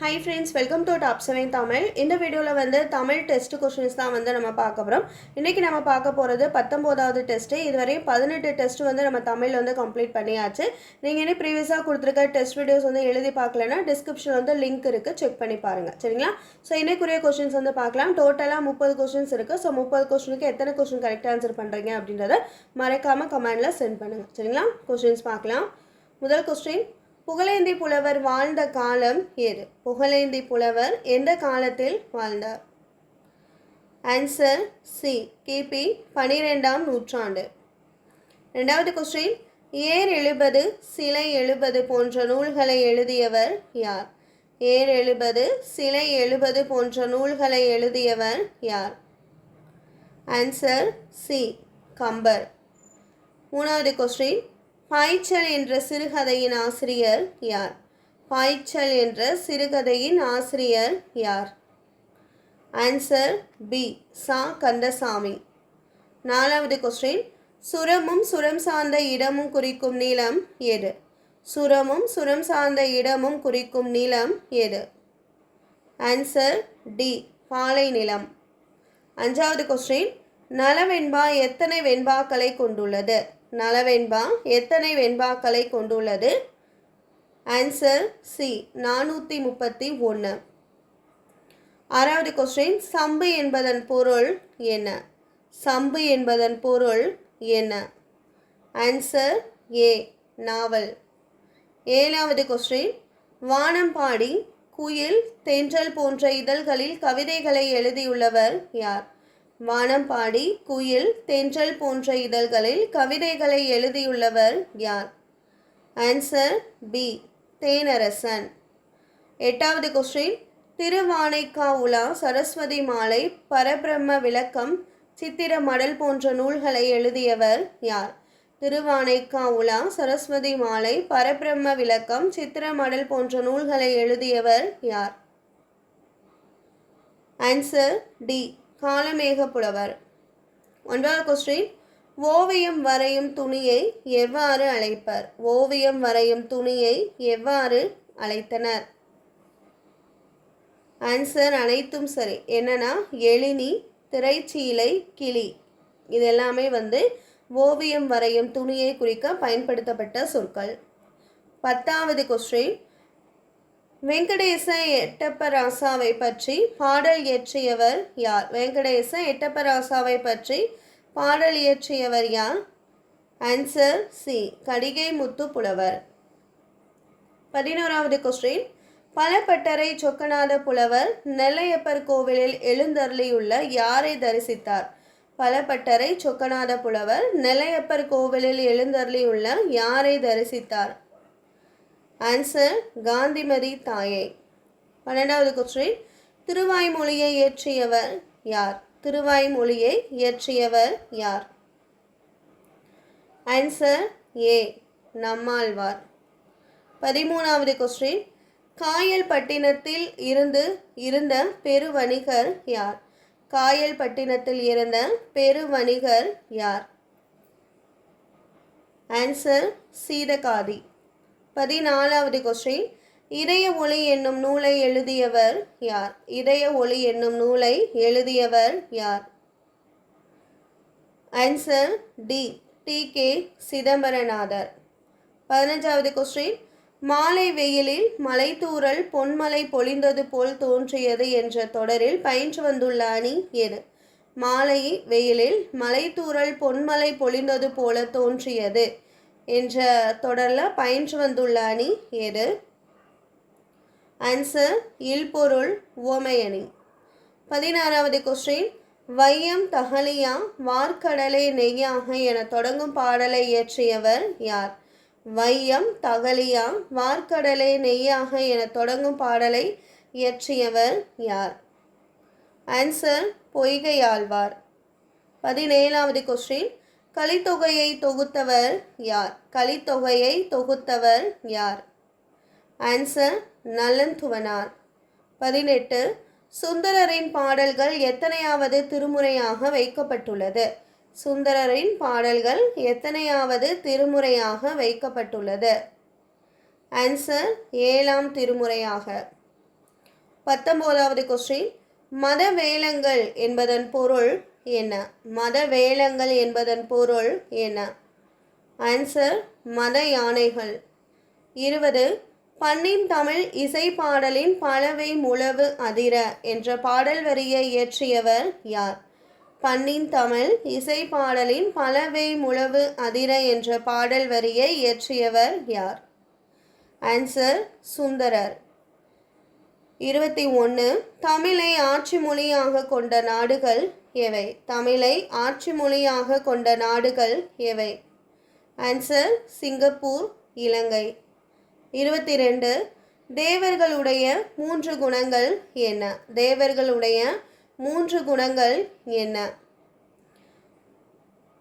Hi friends welcome to top seven Tamil இந்த வீடியோவில் வந்து தமிழ் டெஸ்ட் கொஷின்ஸ் தான் வந்து நம்ம பார்க்க போகிறோம் இன்றைக்கி நம்ம பார்க்க போகிறது பத்தொம்போதாவது டெஸ்ட்டு இதுவரையும் பதினெட்டு டெஸ்ட் வந்து நம்ம தமிழ் வந்து கம்ப்ளீட் பண்ணியாச்சு. நீங்கள் இன்னும் ப்ரீவியஸாக கொடுத்துருக்க டெஸ்ட் வீடியோஸ் வந்து எழுதி பார்க்கலன்னா டிஸ்கிரிப்ஷன் வந்து லிங்க் இருக்குது செக் பண்ணி பாருங்கள் சரிங்களா? ஸோ இன்னைக்குரிய கொஷின்ஸ் வந்து பார்க்கலாம். டோட்டலாக முப்பது கொஷின்ஸ் இருக்குது ஸோ முப்பது கொஷினுக்கு எத்தனை கொஷின் கரெக்டாக ஆன்சர் பண்ணுறீங்க அப்படின்றத மறக்காமல் கமெண்டில் சென்ட் பண்ணுங்கள் சரிங்களா? கொஷின்ஸ் பார்க்கலாம். முதல் கொஸ்டின் புகழேந்தி புலவர் வாழ்ந்த காலம் எது? புகழேந்தி புலவர் எந்த காலத்தில் வாழ்ந்தார்? ஆன்சர் சி கிபி பனிரெண்டாம் நூற்றாண்டு. ரெண்டாவது கொஸ்டின் ஏர் எழுபது சிலை எழுபது போன்ற நூல்களை எழுதியவர் யார்? ஏர் எழுபது சிலை எழுபது போன்ற நூல்களை எழுதியவர் யார்? Answer C Kambar. மூணாவது கொஸ்டின் பாய்ச்சல் என்ற சிறுகதையின் ஆசிரியர் யார்? பாய்ச்சல் என்ற சிறுகதையின் ஆசிரியர் யார்? ஆன்சர் பி சா. கந்தசாமி. நாலாவது கொஸ்டின் சுரமும் சுரம் சார்ந்த இடமும் குறிக்கும் நீளம் எது? சுரமும் சுரம் சார்ந்த இடமும் குறிக்கும் நீளம் எது? ஆன்சர் டி பாலை நிலம். அஞ்சாவது கொஸ்டின் நலவெண்பா எத்தனை வெண்பாக்களை கொண்டுள்ளது? நலவெண்பா? எத்தனை வெண்பாக்களை கொண்டுள்ளது? ஆன்சர் சி நானூற்றி முப்பத்தி ஒன்று ஆறாவது கொஸ்டின் சம்பு என்பதன் பொருள் என்ன? சம்பு என்பதன் பொருள் என்ன? ஆன்சர் ஏ நாவல். ஏழாவது கொஸ்டின் வானம்பாடி குயில் தென்றல் போன்ற இதழ்களில் கவிதைகளை எழுதியுள்ளவர் யார்? வானம்பாடி குயில் தென்றல் போன்ற இதழ்களில் கவிதைகளை எழுதியுள்ளவர் யார்? Answer B Thenarasan. எட்டாவது கொஸ்டின் திருவானைக்கா உலா சரஸ்வதி மாலை பரபிரம்ம விளக்கம் சித்திர மடல் போன்ற நூல்களை எழுதியவர் யார்? திருவானைக்கா உலா சரஸ்வதி மாலை பரபிரம்ம விளக்கம் சித்திர மடல் போன்ற நூல்களை எழுதியவர் யார்? ஆன்சர் டி காலமேக புலவர் ஒன்றாவது கொஸ்டின் ஓவியம் வரையும் துணியை எவ்வாறு அழைப்பர்? ஓவியம் வரையும் துணியை எவ்வாறு அழைத்தனர்? ஆன்சர் அனைத்தும் சரி. என்னன்னா எழினி திரைச்சீலை கிளி. இது எல்லாமே வந்து ஓவியம் வரையும் துணியை குறிக்க பயன்படுத்தப்பட்ட சொற்கள். பத்தாவது கொஸ்டின் வெங்கடேச எட்டப்பராசாவை பற்றி பாடல் இயற்றியவர் யார்? வெங்கடேச எட்டப்பராசாவை பற்றி பாடல் இயற்றியவர் யார்? ஆன்சர் சி கடிகை முத்து புலவர் பதினோராவது கொஸ்டின் பலப்பட்டறை சொக்கநாத புலவர் நெல்லையப்பர் கோவிலில் எழுந்தருளியுள்ள யாரை தரிசித்தார்? பலப்பட்டறை சொக்கநாத புலவர் நெல்லையப்பர் கோவிலில் எழுந்தருளியுள்ள யாரை தரிசித்தார்? ஆன்சர் காந்திமதி தாயை பன்னெண்டாவது கொஸ்டின் திருவாய்மொழியை இயற்றியவர் யார்? திருவாய்மொழியை இயற்றியவர் யார்? Answer A Nammalvar. பதிமூணாவது கொஸ்டின் காயல் பட்டினத்தில் இருந்து இருந்த பெருவணிகர் யார்? காயல் பட்டினத்தில் இருந்த பெருவணிகர் யார்? ஆன்சர் சீதகாதி. பதினாலாவது கொஸ்டின். இதய ஒளி என்னும் நூலை எழுதியவர் யார்? இதய ஒளி என்னும் நூலை எழுதியவர் யார்? Answer T T K Chidambaranathar. பதினஞ்சாவது கொஸ்டின். மாலை வெயிலில் மலைத்தூரல் பொன்மலை பொழிந்தது போல் தோன்றியது என்ற தொடரில் பயின்று வந்துள்ள அணி எது? மாலை வெயிலில் மலைத்தூரல் பொன்மலை பொழிந்தது போல தோன்றியது. என்ற தொடரில் பயின்று வந்துள்ள அணி எது? ஆன்சர் இல்பொருள் ஓமையணி பதினாறாவது கொஸ்டின் வையம் தகலியா வார்க்கடலே நெய்யாக என தொடங்கும் பாடலை இயற்றியவர் யார்? வையம் தகலியா வார்க்கடலே நெய்யாக என தொடங்கும் பாடலை இயற்றியவர் யார்? ஆன்சர் பொய்கையாழ்வார் பதினேழாவது கொஸ்டின் கலித்தொகையை தொகுத்தவர் யார்? கலித்தொகையை தொகுத்தவர் யார்? ஆன்சர் நலன்துவனார் பதினெட்டு சுந்தரரின் பாடல்கள் எத்தனையாவது திருமுறையாக வைக்கப்பட்டுள்ளது? சுந்தரரின் பாடல்கள் எத்தனையாவது திருமுறையாக வைக்கப்பட்டுள்ளது? ஆன்சர் ஏழாம் திருமுறையாக. பத்தொம்போதாவது கொஸ்டின் மத வேலங்கள் என்பதன் பொருள் என்ன? மத வேலங்கள் என்பதன் பொருள் என்ன? ஆன்சர் மத யானைகள் இருபது பண்ணின் தமிழ் இசை பாடலின் பலவை முழவு அதிர என்ற பாடல் வரியை இயற்றியவர் யார்? பண்ணின் தமிழ் இசை பாடலின் பலவை முழவு அதிர என்ற பாடல் வரியை இயற்றியவர் யார்? ஆன்சர் சுந்தரர். இருபத்தி ஒன்று தமிழை ஆட்சி மொழியாக கொண்ட நாடுகள் எவை தமிழை ஆட்சி மொழியாக கொண்ட நாடுகள் எவை ஆன்சர் சிங்கப்பூர் இலங்கை. இருபத்தி ரெண்டு தேவர்களுடைய மூன்று குணங்கள் என்ன? தேவர்களுடைய மூன்று குணங்கள் என்ன?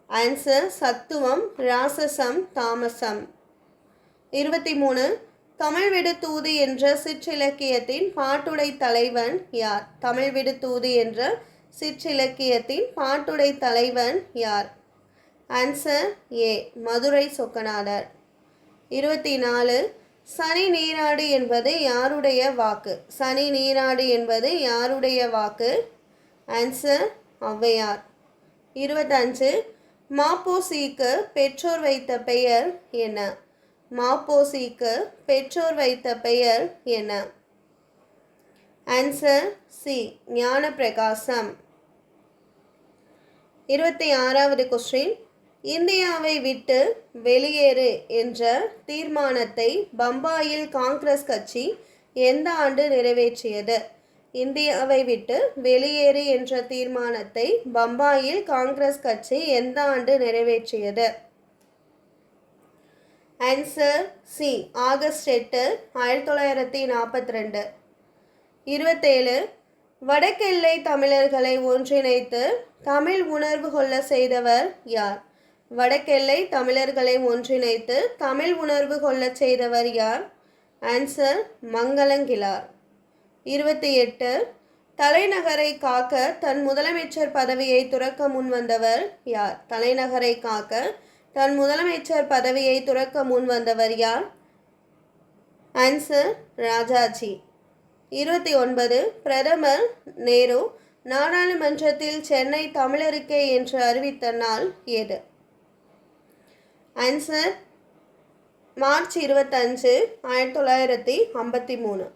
ஆன்சர் சத்துவம் ராசசம் தாமசம். இருபத்தி மூணு தமிழ் விடுத்தூது என்ற சிற்றிலக்கியத்தின் பாட்டுடை தலைவன் யார்? தமிழ் விடுத்தூது என்ற சிற்றிலக்கியத்தின் பாட்டுடை தலைவன் யார்? Answer A Madurai Chokkanathar. இருபத்தி நாலு சனி நீராடு என்பது யாருடைய வாக்கு? சனி நீராடு என்பது யாருடைய வாக்கு? ஆன்சர் ஔவையார். இருபத்தஞ்சு மாப்போசிக்கு பெற்றோர் வைத்த பெயர் என்ன? மாப்போசிக்கு பெற்றோர் வைத்த பெயர் என்ன? ஆன்சர் சி ஞான பிரகாசம் இருபத்தி ஆறாவது கொஸ்டின் இந்தியாவை விட்டு வெளியேறு என்ற தீர்மானத்தை பம்பாயில் காங்கிரஸ் கட்சி எந்த ஆண்டு நிறைவேற்றியது? இந்தியாவை விட்டு வெளியேறு என்ற தீர்மானத்தை பம்பாயில் காங்கிரஸ் கட்சி எந்த ஆண்டு நிறைவேற்றியது? ஆன்சர் சி ஆகஸ்ட் எட்டு ஆயிரத்தி தொள்ளாயிரத்தி நாற்பத்தி ரெண்டு. இருபத்தேழு வடக்கெல்லை தமிழர்களை ஒன்றிணைத்து தமிழ் உணர்வு கொள்ள செய்தவர் யார்? வடக்கெல்லை தமிழர்களை ஒன்றிணைத்து தமிழ் உணர்வு கொள்ளச் செய்தவர் யார்? ஆன்சர் மங்களங்கிழார். இருபத்தி எட்டு தலைநகரை காக்க தன் முதலமைச்சர் பதவியை துறக்க முன்வந்தவர் யார்? தலைநகரை காக்க தன் முதலமைச்சர் பதவியை துறக்க முன்வந்தவர் யார்? ஆன்சர் ராஜாஜி. இருபத்தி ஒன்பது பிரதமர் நேரு நாடாளுமன்றத்தில் சென்னை தமிழருக்கே என்று அறிவித்த நாள் எது? ஆன்சர் மார்ச் இருபத்தஞ்சு ஆயிரத்தி தொள்ளாயிரத்தி ஐம்பத்தி மூணு.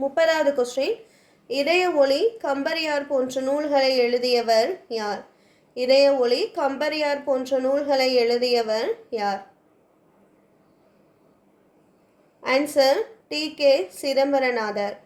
முப்பதாவது கொஸ்டின் இதய ஒளி கம்பரியார் போன்ற நூல்களை எழுதியவர் யார்? இதய ஒளி கம்பரியார் போன்ற நூல்களை எழுதியவர் யார்? Answer T K Chidambaranathar.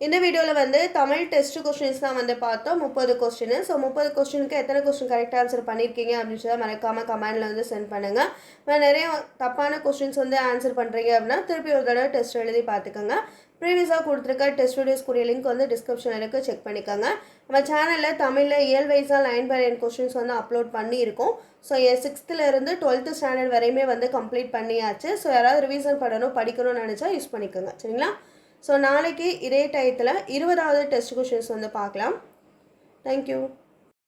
இந்த வீடியோவில் வந்து தமிழ் டெஸ்ட் கொஸ்டின்ஸ் தான் வந்து பார்த்தோம். முப்பது கொஸ்டின் ஸோ முப்பது கொஸ்டினுக்கு எத்தனை கொஸ்டின் கரெக்டாக ஆன்சர் பண்ணியிருக்கீங்க அப்படின்னு சொல்லி மறக்காமல் கமெண்டில் வந்து சென்ட் பண்ணுங்கள் நிறைய தப்பான கொஸ்டின்ஸ் வந்து ஆன்சர் பண்ணுறீங்க அப்படின்னா திருப்பி ஒரு தடவை டெஸ்ட் எழுதி பார்த்துக்கோங்க. ப்ரீவியஸாக கொடுத்துருக்க டெஸ்ட் வீடியோஸ் கூடிய லிங்க் வந்து டிஸ்கிரிப்ஷனில் இருக்குது செக் பண்ணிக்கோங்க. நம்ம சேனலில் தமிழில் இயல் வைஸாக லைன் பை லைன் கொஸ்டின்ஸ் வந்து அப்லோட் பண்ணியிருக்கோம். ஸோ என் சிக்ஸ்த்துலேருந்து டுவெல்த்து ஸ்டாண்டர்ட் வரையுமே வந்து கம்ப்ளீட் பண்ணியாச்சு. ஸோ யாராவது ரிவிஷன் பண்ணணும் படிக்கணும்னு நினச்சா யூஸ் பண்ணிக்கோங்க. சரிங்களா? ஸோ நாளைக்கு இதே டயத்தில் இருபதாவது டெஸ்ட் கொஷின்ஸ் வந்து பார்க்கலாம். தேங்க்யூ